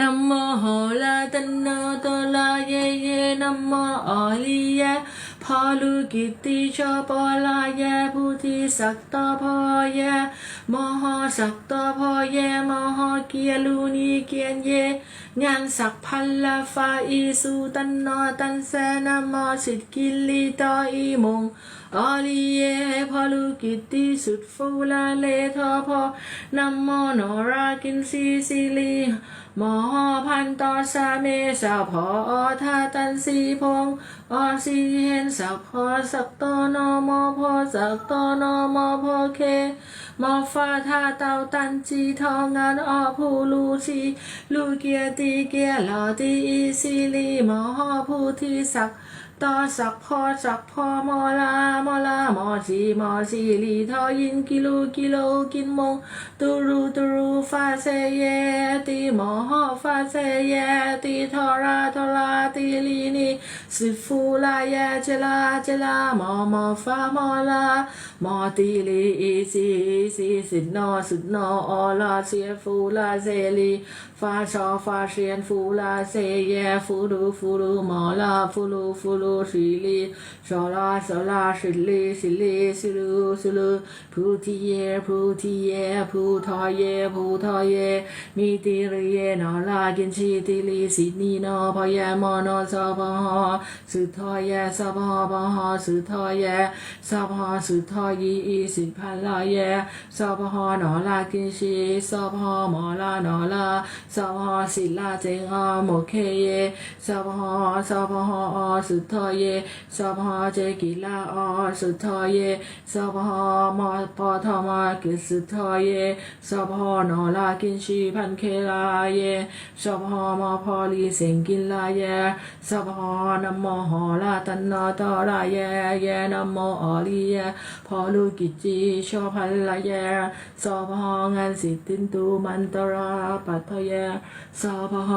นัมโมโหลาตันโนโตลาเยเยนัมโมออลีเยพอลูกิตติชอปลาเยผู้ที่สักตอพอเยมหสักตอพอเยมหเกียลูนีเกียนเยงานสักพันลาฟาอีสุตันโนตันเซนัมโมสิทกิลลิตออีมงออลีเยพอลูกิตติสุดฟูลาเลทอพอนัมโมโนรากินซีซีลี มอพันต่อสาเมสาพออทาตันสีพงออซีเห็นสักพอสักตอนอมอพอสักตอนอมอพอเค มอฟาทาเตาตันจีทองงานออผู้ลูชีลูเกียตีเกียหลอตีอีซีลีหมอหอผู้ที่สักตอสักพอสักพอมอลามอลามอสีมอสีลีทอยินกิโลกิโลกินมงตูรูตูรูฟาเซเยตีหมอฮอฟาเซเยตีทอราทอราตีลีนีสิฟูลาเยเจลาเจลามอมอฟามอลา มอตีลีอีซีอีซีสินอสุดนออลาเซียฟูลาเซลีฟาชอฟาเชียนฟูลาเซเยฟูรูฟูรูมอลาฟูรูฟูรูสิลีชอลาชอลาสิลีสิลีสิลูสิลูพูทีเยพูทีเยพูทอเยพูทอเยมีติริเยนอลากินชีติลีสินีนอพยมอนอสพหสุทอเยสพหพหสุทอเยสพหสุทอยีอีสิพันลาเยสพหนอลากินชีสพหมอลานอลาสพหศิลาเจงอโมเคเยสพหสพหอสุทอเยสพหเจกิลาอสุทอเยสพหมอปอทมากิสุทอเยสพหนอลากินชีพันเคลาเยสพหมอพอลีเสงกินลาเยสพหนโมหอลาตันนอตอลาเยเยนโมออลีเยพอลูกิจีชอพันละแยสพหงานสิตินตูมันตราปัทเยสพห